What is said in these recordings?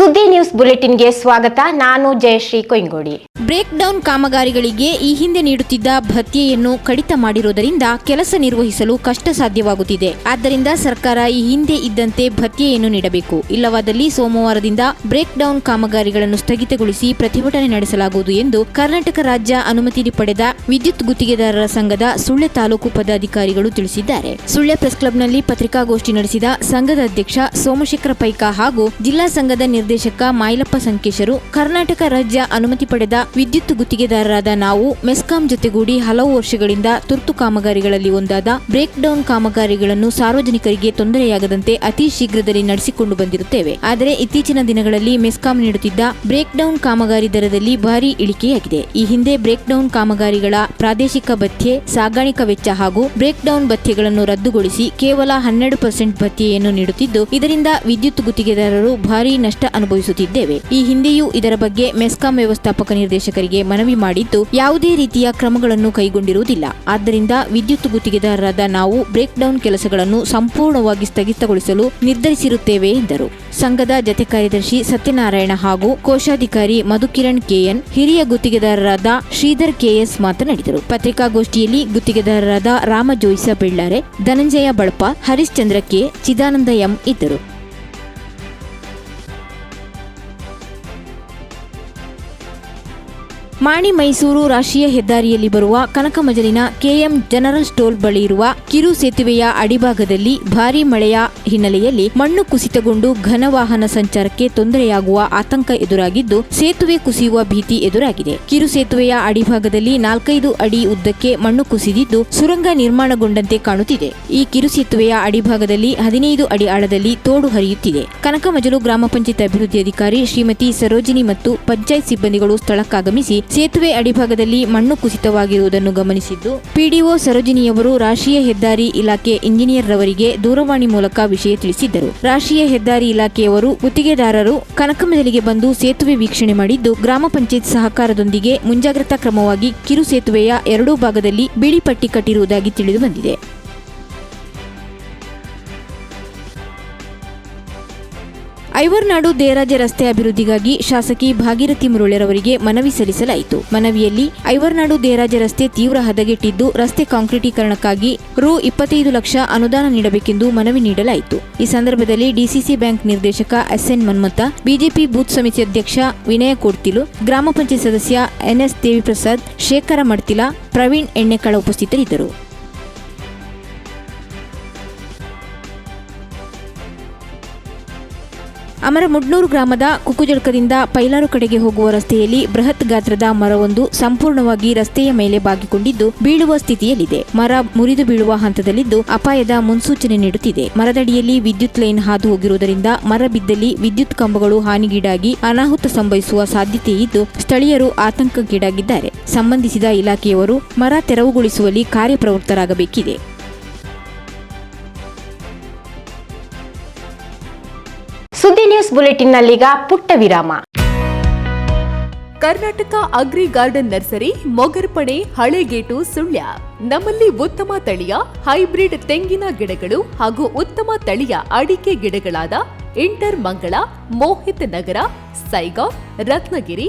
ಸುದ್ದಿ ನ್ಯೂಸ್ ಬುಲೆಟಿನ್ಗೆ ಸ್ವಾಗತ. ನಾನು ಜಯಶ್ರೀ ಕೊಯ್ಗೋಡಿ ಬ್ರೇಕ್ ಡೌನ್ ಕಾಮಗಾರಿಗಳಿಗೆ ಈ ಹಿಂದೆ ನೀಡುತ್ತಿದ್ದ ಭತ್ಯೆಯನ್ನು ಕಡಿತ ಮಾಡಿರುವುದರಿಂದ ಕೆಲಸ ನಿರ್ವಹಿಸಲು ಕಷ್ಟ ಸಾಧ್ಯವಾಗುತ್ತಿದೆ ಆದ್ದರಿಂದ ಸರ್ಕಾರ ಈ ಹಿಂದೆ ಇದ್ದಂತೆ ಭತ್ಯೆಯನ್ನು ನೀಡಬೇಕು. ಇಲ್ಲವಾದಲ್ಲಿ ಸೋಮವಾರದಿಂದ ಬ್ರೇಕ್ ಡೌನ್ ಕಾಮಗಾರಿಗಳನ್ನು ಸ್ಥಗಿತಗೊಳಿಸಿ ಪ್ರತಿಭಟನೆ ನಡೆಸಲಾಗುವುದು ಎಂದು ಕರ್ನಾಟಕ ರಾಜ್ಯ ಅನುಮತಿ ಪಡೆದ ವಿದ್ಯುತ್ ಗುತ್ತಿಗೆದಾರರ ಸಂಘದ ಸುಳ್ಯ ತಾಲೂಕು ಪದಾಧಿಕಾರಿಗಳು ತಿಳಿಸಿದ್ದಾರೆ. ಸುಳ್ಯ ಪ್ರೆಸ್ ಕ್ಲಬ್ನಲ್ಲಿ ಪತ್ರಿಕಾಗೋಷ್ಠಿ ನಡೆಸಿದ ಸಂಘದ ಅಧ್ಯಕ್ಷ ಸೋಮಶೇಖರ ಪೈಕ ಹಾಗೂ ಜಿಲ್ಲಾ ಸಂಘದ ಮಾಯಲಪ್ಪ ಸಂಕೇಶರು ಕರ್ನಾಟಕ ರಾಜ್ಯ ಅನುಮತಿ ಪಡೆದ ವಿದ್ಯುತ್ ಗುತ್ತಿಗೆದಾರರಾದ ನಾವು ಮೆಸ್ಕಾಂ ಜೊತೆಗೂಡಿ ಹಲವು ವರ್ಷಗಳಿಂದ ತುರ್ತು ಕಾಮಗಾರಿಗಳಲ್ಲಿ ಒಂದಾದ ಬ್ರೇಕ್ ಡೌನ್ ಕಾಮಗಾರಿಗಳನ್ನು ಸಾರ್ವಜನಿಕರಿಗೆ ತೊಂದರೆಯಾಗದಂತೆ ಅತಿ ಶೀಘ್ರದಲ್ಲಿ ನಡೆಸಿಕೊಂಡು ಬಂದಿರುತ್ತೇವೆ. ಆದರೆ ಇತ್ತೀಚಿನ ದಿನಗಳಲ್ಲಿ ಮೆಸ್ಕಾಂ ನೀಡುತ್ತಿದ್ದ ಬ್ರೇಕ್ ಡೌನ್ ಕಾಮಗಾರಿ ದರದಲ್ಲಿ ಭಾರಿ ಇಳಿಕೆಯಾಗಿದೆ. ಈ ಹಿಂದೆ ಬ್ರೇಕ್ ಡೌನ್ ಕಾಮಗಾರಿಗಳ ಪ್ರಾದೇಶಿಕ ಭತ್ಯೆ, ಸಾಗಾಣಿಕಾ ವೆಚ್ಚ ಹಾಗೂ ಬ್ರೇಕ್ ಡೌನ್ ಭತ್ಯೆಗಳನ್ನು ರದ್ದುಗೊಳಿಸಿ ಕೇವಲ ಹನ್ನೆರಡು ಪರ್ಸೆಂಟ್ ಭತ್ಯೆಯನ್ನು ನೀಡುತ್ತಿದ್ದು, ಇದರಿಂದ ವಿದ್ಯುತ್ ಗುತ್ತಿಗೆದಾರರು ಭಾರಿ ನಷ್ಟ ಅನುಭವಿಸುತ್ತಿದ್ದೇವೆ. ಈ ಹಿಂದೆಯೂ ಇದರ ಬಗ್ಗೆ ಮೆಸ್ಕಾಂ ವ್ಯವಸ್ಥಾಪಕ ನಿರ್ದೇಶಕರಿಗೆ ಮನವಿ ಮಾಡಿದ್ದು, ಯಾವುದೇ ರೀತಿಯ ಕ್ರಮಗಳನ್ನು ಕೈಗೊಂಡಿರುವುದಿಲ್ಲ. ಆದ್ದರಿಂದ ವಿದ್ಯುತ್ ಗುತ್ತಿಗೆದಾರರಾದ ನಾವು ಬ್ರೇಕ್ ಡೌನ್ ಕೆಲಸಗಳನ್ನು ಸಂಪೂರ್ಣವಾಗಿ ಸ್ಥಗಿತಗೊಳಿಸಲು ನಿರ್ಧರಿಸಿರುತ್ತೇವೆ ಎಂದರು. ಸಂಘದ ಜತೆ ಕಾರ್ಯದರ್ಶಿ ಸತ್ಯನಾರಾಯಣ ಹಾಗೂ ಕೋಶಾಧಿಕಾರಿ ಮಧುಕಿರಣ್ ಕೆಎನ್, ಹಿರಿಯ ಗುತ್ತಿಗೆದಾರರಾದ ಶ್ರೀಧರ್ ಕೆಎಸ್ ಮಾತನಾಡಿದರು. ಪತ್ರಿಕಾಗೋಷ್ಠಿಯಲ್ಲಿ ಗುತ್ತಿಗೆದಾರರಾದ ರಾಮ ಜೋಯಿಸ ಬೆಳ್ಳಾರೆ, ಧನಂಜಯ ಬಳಪ, ಹರಿಶ್ಚಂದ್ರ ಕೆ, ಚಿದಾನಂದ ಎಂ ಇದ್ದರು. ಮಾಣಿ ಮೈಸೂರು ರಾಷ್ಟ್ರೀಯ ಹೆದ್ದಾರಿಯಲ್ಲಿ ಬರುವ ಕನಕಮಜಲಿನ ಕೆಎಂ ಜನರಲ್ ಸ್ಟೋಲ್ ಬಳಿ ಇರುವ ಕಿರು ಸೇತುವೆಯ ಅಡಿಭಾಗದಲ್ಲಿ ಭಾರೀ ಮಳೆಯ ಹಿನ್ನೆಲೆಯಲ್ಲಿ ಮಣ್ಣು ಕುಸಿತಗೊಂಡು ಘನ ವಾಹನ ಸಂಚಾರಕ್ಕೆ ತೊಂದರೆಯಾಗುವ ಆತಂಕ ಎದುರಾಗಿದ್ದು, ಸೇತುವೆ ಕುಸಿಯುವ ಭೀತಿ ಎದುರಾಗಿದೆ. ಕಿರು ಸೇತುವೆಯ ಅಡಿಭಾಗದಲ್ಲಿ ನಾಲ್ಕೈದು ಅಡಿ ಉದ್ದಕ್ಕೆ ಮಣ್ಣು ಕುಸಿದಿದ್ದು, ಸುರಂಗ ನಿರ್ಮಾಣಗೊಂಡಂತೆ ಕಾಣುತ್ತಿದೆ. ಈ ಕಿರು ಸೇತುವೆಯ ಅಡಿಭಾಗದಲ್ಲಿ ಹದಿನೈದು ಅಡಿ ಆಳದಲ್ಲಿ ತೋಡು ಹರಿಯುತ್ತಿದೆ. ಕನಕಮಜಲು ಗ್ರಾಮ ಪಂಚಾಯತ್ ಅಭಿವೃದ್ಧಿ ಅಧಿಕಾರಿ ಶ್ರೀಮತಿ ಸರೋಜಿನಿ ಮತ್ತು ಪಂಚಾಯತ್ ಸಿಬ್ಬಂದಿಗಳು ಸ್ಥಳಕ್ಕಾಗಮಿಸಿ ಸೇತುವೆ ಅಡಿಭಾಗದಲ್ಲಿ ಮಣ್ಣು ಕುಸಿತವಾಗಿರುವುದನ್ನು ಗಮನಿಸಿದ್ದು, ಪಿಡಿಒ ಸರೋಜಿನಿಯವರು ರಾಷ್ಟ್ರೀಯ ಹೆದ್ದಾರಿ ಇಲಾಖೆ ಇಂಜಿನಿಯರ್ ರವರಿಗೆ ದೂರವಾಣಿ ಮೂಲಕ ವಿಷಯ ತಿಳಿಸಿದ್ದರು. ರಾಷ್ಟ್ರೀಯ ಹೆದ್ದಾರಿ ಇಲಾಖೆಯವರು ಗುತ್ತಿಗೆದಾರರು ಕನಕಮದಲಿಗೆ ಬಂದು ಸೇತುವೆ ವೀಕ್ಷಣೆ ಮಾಡಿದ್ದು, ಗ್ರಾಮ ಪಂಚಾಯತ್ ಸಹಕಾರದೊಂದಿಗೆ ಮುಂಜಾಗ್ರತಾ ಕ್ರಮವಾಗಿ ಕಿರು ಸೇತುವೆಯ ಎರಡೂ ಭಾಗದಲ್ಲಿ ಬಿಳಿ ಪಟ್ಟಿ ಕಟ್ಟಿರುವುದಾಗಿ ತಿಳಿದು ಐವರ್ನಾಡು ದೇರಾಜ ರಸ್ತೆ ಅಭಿವೃದ್ಧಿಗಾಗಿ ಶಾಸಕಿ ಭಾಗೀರಥಿ ಮುರುಳೆರವರಿಗೆ ಮನವಿ ಸಲ್ಲಿಸಲಾಯಿತು. ಮನವಿಯಲ್ಲಿ ಐವರ್ನಾಡು ದೇರಾಜ ರಸ್ತೆ ತೀವ್ರ ಹದಗೆಟ್ಟಿದ್ದು, ರಸ್ತೆ ಕಾಂಕ್ರೀಟೀಕರಣಕ್ಕಾಗಿ ರು ಇಪ್ಪತ್ತೈದು ಲಕ್ಷ ಅನುದಾನ ನೀಡಬೇಕೆಂದು ಮನವಿ ನೀಡಲಾಯಿತು. ಈ ಸಂದರ್ಭದಲ್ಲಿ ಡಿಸಿಸಿ ಬ್ಯಾಂಕ್ ನಿರ್ದೇಶಕ ಎಸ್ಎನ್ ಮನ್ಮತ ಬಿಜೆಪಿ ಬೂತ್ ಸಮಿತಿ ಅಧ್ಯಕ್ಷ ವಿನಯ ಕೋಡ್ತಿಲು, ಗ್ರಾಮ ಪಂಚಾಯತ್ ಸದಸ್ಯ ಎನ್ಎಸ್ ದೇವಿಪ್ರಸಾದ್, ಶೇಖರ ಮಡ್ತಿಲ, ಪ್ರವೀಣ್ ಎಣ್ಣೆಕಳ ಉಪಸ್ಥಿತರಿದ್ದರು. ಅಮರಮುಡ್ನೂರು ಗ್ರಾಮದ ಕುಕ್ಕುಜಡ್ಕದಿಂದ ಪೈಲಾರು ಕಡೆಗೆ ಹೋಗುವ ರಸ್ತೆಯಲ್ಲಿ ಬೃಹತ್ ಗಾತ್ರದ ಮರವೊಂದು ಸಂಪೂರ್ಣವಾಗಿ ರಸ್ತೆಯ ಮೇಲೆ ಬಾಗಿಕೊಂಡಿದ್ದು ಬೀಳುವ ಸ್ಥಿತಿಯಲ್ಲಿದೆ. ಮರ ಮುರಿದು ಬೀಳುವ ಹಂತದಲ್ಲಿದ್ದು ಅಪಾಯದ ಮುನ್ಸೂಚನೆ ನೀಡುತ್ತಿದೆ. ಮರದಡಿಯಲ್ಲಿ ವಿದ್ಯುತ್ ಲೈನ್ ಹಾದು ಹೋಗಿರುವುದರಿಂದ ಮರ ಬಿದ್ದಲ್ಲಿ ವಿದ್ಯುತ್ ಕಂಬಗಳು ಹಾನಿಗೀಡಾಗಿ ಅನಾಹುತ ಸಂಭವಿಸುವ ಸಾಧ್ಯತೆ ಇದ್ದು ಸ್ಥಳೀಯರು ಆತಂಕಕ್ಕೀಡಾಗಿದ್ದಾರೆ. ಸಂಬಂಧಿಸಿದ ಇಲಾಖೆಯವರು ಮರ ತೆರವುಗೊಳಿಸುವಲ್ಲಿ ಕಾರ್ಯಪ್ರವೃತ್ತರಾಗಬೇಕಿದೆ. ಸುದ್ದಿ ನ್ಯೂಸ್ ಬುಲೆಟಿನ್ನಲ್ಲೀಗ ಪುಟ್ಟ ವಿರಾಮ Karnataka agri garden nursery Mogarpane Halegate Sullia. ನಮ್ಮಲ್ಲಿ ಉತ್ತಮ ತಳಿಯ, ಹೈಬ್ರಿಡ್ ತೆಂಗಿನ ಗಿಡಗಳು ಹಾಗೂ ಉತ್ತಮ ತಳಿಯ ಅಡಿಕೆ ಗಿಡಗಳಾದ ಇಂಟರ್ ಮಂಗಳ, ಮೋಹಿತ್ ನಗರ, ಸೈಗಾ, ರತ್ನಗಿರಿ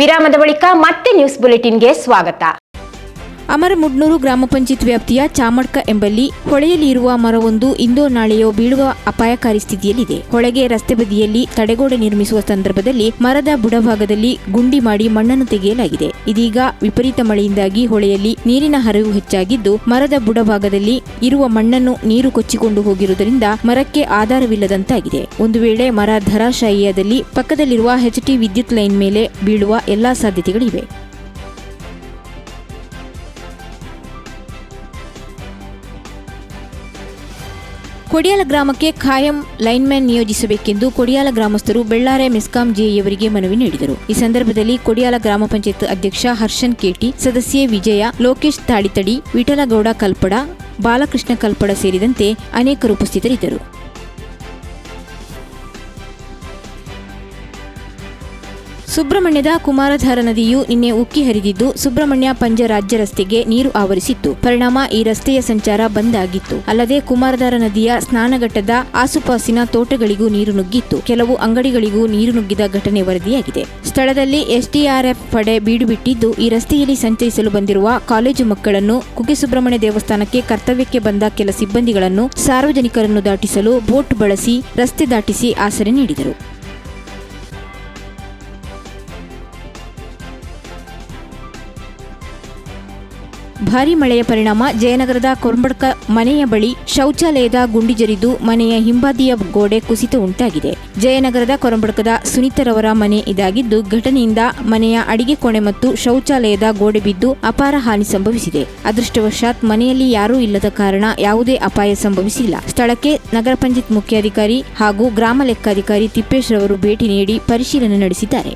ವಿರಾಮದ ಬಳಿಕ ಮತ್ತೆ ನ್ಯೂಸ್ ಬುಲೆಟಿನ್ಗೆ ಸ್ವಾಗತ. ಅಮರಮುಡ್ನೂರು ಗ್ರಾಮ ಪಂಚಾಯತ್ ವ್ಯಾಪ್ತಿಯ ಚಾಮಡ್ಕ ಎಂಬಲ್ಲಿ ಹೊಳೆಯಲ್ಲಿ ಇರುವ ಮರವೊಂದು ಇಂದೋ ನಾಳೆಯೋ ಬೀಳುವ ಅಪಾಯಕಾರಿ ಸ್ಥಿತಿಯಲ್ಲಿದೆ. ಹೊಳೆಗೆ ರಸ್ತೆ ಬದಿಯಲ್ಲಿ ತಡೆಗೋಡೆ ನಿರ್ಮಿಸುವ ಸಂದರ್ಭದಲ್ಲಿ ಮರದ ಬುಡಭಾಗದಲ್ಲಿ ಗುಂಡಿ ಮಾಡಿ ಮಣ್ಣನ್ನು ತೆಗೆಯಲಾಗಿದೆ. ಇದೀಗ ವಿಪರೀತ ಮಳೆಯಿಂದಾಗಿ ಹೊಳೆಯಲ್ಲಿ ನೀರಿನ ಹರಿವು ಹೆಚ್ಚಾಗಿದ್ದು, ಮರದ ಬುಡಭಾಗದಲ್ಲಿ ಇರುವ ಮಣ್ಣನ್ನು ನೀರು ಕೊಚ್ಚಿಕೊಂಡು ಹೋಗಿರುವುದರಿಂದ ಮರಕ್ಕೆ ಆಧಾರವಿಲ್ಲದಂತಾಗಿದೆ. ಒಂದು ವೇಳೆ ಮರ ಧರಾಶಾಯಿಯಾದಲ್ಲಿ ಪಕ್ಕದಲ್ಲಿರುವ ಎಚ್ಟಿ ವಿದ್ಯುತ್ ಲೈನ್ ಮೇಲೆ ಬೀಳುವ ಎಲ್ಲಾ ಸಾಧ್ಯತೆಗಳಿವೆ. ಕೊಡಿಯಾಲ ಗ್ರಾಮಕ್ಕೆ ಖಾಯಂ ಲೈನ್ಮ್ಯಾನ್ ನಿಯೋಜಿಸಬೇಕೆಂದು ಕೊಡಿಯಾಲ ಗ್ರಾಮಸ್ಥರು ಬೆಳ್ಳಾರೆ ಮೆಸ್ಕಾಂ ಜೆಯವರಿಗೆ ಮನವಿ ನೀಡಿದರು. ಈ ಸಂದರ್ಭದಲ್ಲಿ ಕೊಡಿಯಾಲ ಗ್ರಾಮ ಪಂಚಾಯತ್ ಅಧ್ಯಕ್ಷ ಹರ್ಷನ್ ಕೇಟಿ, ಸದಸ್ಯೆ ವಿಜಯ, ಲೋಕೇಶ್ ತಾಳಿತಡಿ, ವಿಠಲಗೌಡ ಕಲ್ಪಡ, ಬಾಲಕೃಷ್ಣ ಕಲ್ಪಡ ಸೇರಿದಂತೆ ಅನೇಕರು ಉಪಸ್ಥಿತರಿದ್ದರು. ಸುಬ್ರಹ್ಮಣ್ಯದ ಕುಮಾರಧಾರ ನದಿಯು ನಿನ್ನೆ ಉಕ್ಕಿ ಹರಿದಿದ್ದು ಸುಬ್ರಹ್ಮಣ್ಯ ಪಂಜ ರಾಜ್ಯ ರಸ್ತೆಗೆ ನೀರು ಆವರಿಸಿತ್ತು. ಪರಿಣಾಮ ಈ ರಸ್ತೆಯ ಸಂಚಾರ ಬಂದ್ ಆಗಿತ್ತು. ಅಲ್ಲದೆ ಕುಮಾರಧಾರ ನದಿಯ ಸ್ನಾನಘಟ್ಟದ ಆಸುಪಾಸಿನ ತೋಟಗಳಿಗೂ ನೀರು ನುಗ್ಗಿತ್ತು. ಕೆಲವು ಅಂಗಡಿಗಳಿಗೂ ನೀರು ನುಗ್ಗಿದ ಘಟನೆ ವರದಿಯಾಗಿದೆ. ಸ್ಥಳದಲ್ಲಿ ಎಸ್ಡಿಆರ್ಎಫ್ ಪಡೆ ಬೀಡು ಬಿಟ್ಟಿದ್ದು ಈ ರಸ್ತೆಯಲ್ಲಿ ಸಂಚರಿಸಲು ಬಂದಿರುವ ಕಾಲೇಜು ಮಕ್ಕಳನ್ನು ಕುಕ್ಕೆ ಸುಬ್ರಹ್ಮಣ್ಯ ದೇವಸ್ಥಾನಕ್ಕೆ ಕರ್ತವ್ಯಕ್ಕೆ ಬಂದ ಕೆಲ ಸಿಬ್ಬಂದಿಗಳನ್ನು ಸಾರ್ವಜನಿಕರನ್ನು ದಾಟಿಸಲು ಬೋಟ್ ಬಳಸಿ ರಸ್ತೆ ದಾಟಿಸಿ ಆಸರೆ ನೀಡಿದರು. ಭಾರೀ ಮಳೆಯ ಪರಿಣಾಮ ಜಯನಗರದ ಕೊರಂಬಡ್ಕ ಮನೆಯ ಬಳಿ ಶೌಚಾಲಯದ ಗುಂಡಿ ಜರಿದು ಮನೆಯ ಹಿಂಬದಿಯ ಗೋಡೆ ಕುಸಿತ ಉಂಟಾಗಿದೆ. ಜಯನಗರದ ಕೊರಂಬಡ್ಕದ ಸುನೀತರವರ ಮನೆ ಇದಾಗಿದ್ದು, ಘಟನೆಯಿಂದ ಮನೆಯ ಅಡಿಗೆ ಕೋಣೆ ಮತ್ತು ಶೌಚಾಲಯದ ಗೋಡೆ ಬಿದ್ದು ಅಪಾರ ಹಾನಿ ಸಂಭವಿಸಿದೆ. ಅದೃಷ್ಟವಶಾತ್ ಮನೆಯಲ್ಲಿ ಯಾರೂ ಇಲ್ಲದ ಕಾರಣ ಯಾವುದೇ ಅಪಾಯ ಸಂಭವಿಸಿಲ್ಲ. ಸ್ಥಳಕ್ಕೆ ನಗರ ಪಂಚಾಯತ್ ಮುಖ್ಯಾಧಿಕಾರಿ ಹಾಗೂ ಗ್ರಾಮ ಲೆಕ್ಕಾಧಿಕಾರಿ ತಿಪ್ಪೇಶ್ ರವರು ಭೇಟಿ ನೀಡಿ ಪರಿಶೀಲನೆ ನಡೆಸಿದ್ದಾರೆ.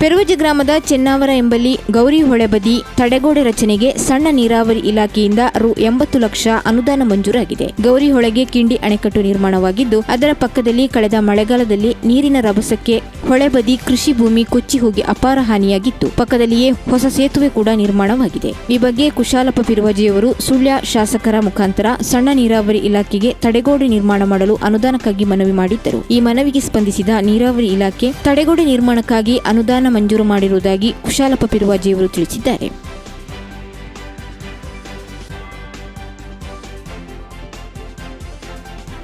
ಪೆರುವಜಿ ಗ್ರಾಮದ ಚೆನ್ನಾವರ ಎಂಬಲ್ಲಿ ಗೌರಿ ಹೊಳೆಬದಿ ತಡೆಗೋಡೆ ರಚನೆಗೆ ಸಣ್ಣ ನೀರಾವರಿ ಇಲಾಖೆಯಿಂದ ರು ಎಂಬತ್ತು ಲಕ್ಷ ಅನುದಾನ ಮಂಜೂರಾಗಿದೆ. ಗೌರಿ ಹೊಳೆಗೆ ಕಿಂಡಿ ಅಣೆಕಟ್ಟು ನಿರ್ಮಾಣವಾಗಿದ್ದು, ಅದರ ಪಕ್ಕದಲ್ಲಿ ಕಳೆದ ಮಳೆಗಾಲದಲ್ಲಿ ನೀರಿನ ರಭಸಕ್ಕೆ ಹೊಳೆಬದಿ ಕೃಷಿ ಭೂಮಿ ಕೊಚ್ಚಿ ಹೋಗಿ ಅಪಾರ ಹಾನಿಯಾಗಿತ್ತು. ಪಕ್ಕದಲ್ಲಿಯೇ ಹೊಸ ಸೇತುವೆ ಕೂಡ ನಿರ್ಮಾಣವಾಗಿದೆ. ಈ ಬಗ್ಗೆ ಕುಶಾಲಪ್ಪ ಪಿರುವಜಿಯವರು ಸುಳ್ಯ ಶಾಸಕರ ಮುಖಾಂತರ ಸಣ್ಣ ನೀರಾವರಿ ಇಲಾಖೆಗೆ ತಡೆಗೋಡೆ ನಿರ್ಮಾಣ ಮಾಡಲು ಅನುದಾನಕ್ಕಾಗಿ ಮನವಿ ಮಾಡಿದ್ದರು. ಈ ಮನವಿಗೆ ಸ್ಪಂದಿಸಿದ ನೀರಾವರಿ ಇಲಾಖೆ ತಡೆಗೋಡೆ ನಿರ್ಮಾಣಕ್ಕಾಗಿ ಅನುದಾನ ಮಂಜೂರು ಮಾಡಿರುವುದಾಗಿ ಕುಶಾಲಪ್ಪ ಪಿರುವಾಜಿಯವರು ತಿಳಿಸಿದ್ದಾರೆ.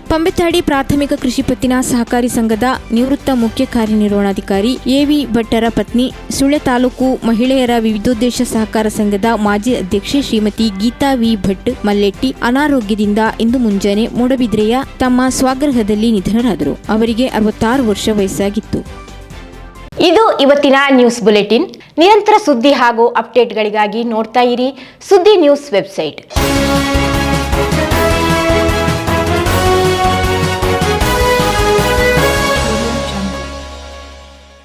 ಪಂಬೆತ್ತಾಡಿ ಪ್ರಾಥಮಿಕ ಕೃಷಿ ಪತ್ತಿನ ಸಹಕಾರಿ ಸಂಘದ ನಿವೃತ್ತ ಮುಖ್ಯ ಕಾರ್ಯನಿರ್ವಹಣಾಧಿಕಾರಿ ಎವಿ ಭಟ್ಟರ ಪತ್ನಿ, ಸುಳ್ಯ ತಾಲೂಕು ಮಹಿಳೆಯರ ವಿವಿಧೋದ್ದೇಶ ಸಹಕಾರ ಸಂಘದ ಮಾಜಿ ಅಧ್ಯಕ್ಷೆ ಶ್ರೀಮತಿ ಗೀತಾ ವಿ ಭಟ್ ಮಲ್ಲೆಟ್ಟಿ ಅನಾರೋಗ್ಯದಿಂದ ಇಂದು ಮುಂಜಾನೆ ಮೂಡಬಿದ್ರೆಯ ತಮ್ಮ ಸ್ವಗೃಹದಲ್ಲಿ ನಿಧನರಾದರು. ಅವರಿಗೆ ಅರವತ್ತಾರು ವರ್ಷ ವಯಸ್ಸಾಗಿತ್ತು. ಇದು ಇವತ್ತಿನ ನ್ಯೂಸ್ ಬುಲೆಟಿನ್. ನಿರಂತರ ಸುದ್ದಿ ಹಾಗೂ ಅಪ್ಡೇಟ್ಗಳಿಗಾಗಿ ನೋಡ್ತಾ ಇರಿ ಸುದ್ದಿ ನ್ಯೂಸ್ ವೆಬ್ಸೈಟ್.